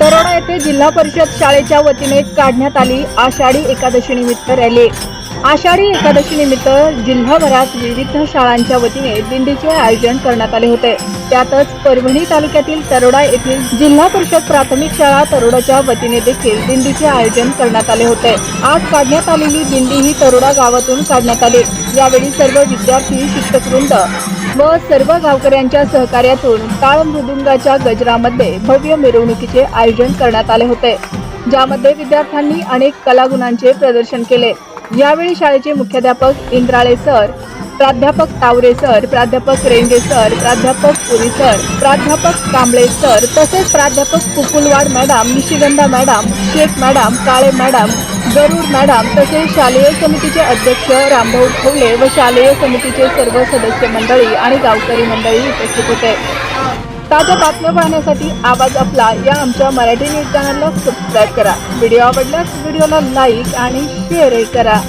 तरोडा येथे जिल्हा परिषद शाळेच्या वतीने काढण्यात आली आषाढी एकादशी निमित्त रॅली. आषाढी एकादशी निमित्त जिल्हाभरात विविध शाळांच्या वतीने दिंडीचे आयोजन करण्यात आले होते. त्यातच परभणी तालुक्यातील तरोडा येथील जिल्हा परिषद प्राथमिक शाळा तरोडाच्या वतीने देखील दिंडीचे आयोजन करण्यात आले होते. आज काढण्यात आलेली दिंडी ही तरोडा गावातून काढण्यात आली. यावेळी सर्व विद्यार्थी शिक्षकवृंद व सर्व गावकऱ्यांच्या सहकार्यातून टाळ मृदुंगाच्या गजरामध्ये भव्य मिरवणुकीचे आयोजन करण्यात आले होते. ज्यामध्ये विद्यार्थ्यांनी अनेक कलागुणांचे प्रदर्शन केले. यावेळी शाळेचे मुख्याध्यापक इंद्राळे सर प्राध्यापक तावरे सर प्राध्यापक रेंगे सर प्राध्यापक पुरी सर प्राध्यापक कांबळे सर तसेच प्राध्यापक Kukulwad madam Nishigandha madam Shaikh madam Kale madam Garud madam तसेच शालेय समितीचे अध्यक्ष रामभाऊ खवले व शालेय समितीचे सर्व सदस्य मंडळी आणि गावकरी मंडळी उपस्थित होते. ताज्या बातम्या पाहण्यासाठी आवाज आपला या आमच्या मराठी न्यूज चॅनलला सबस्क्राईब करा. व्हिडिओ आवडल्यास व्हिडिओला लाईक आणि शेअरही करा.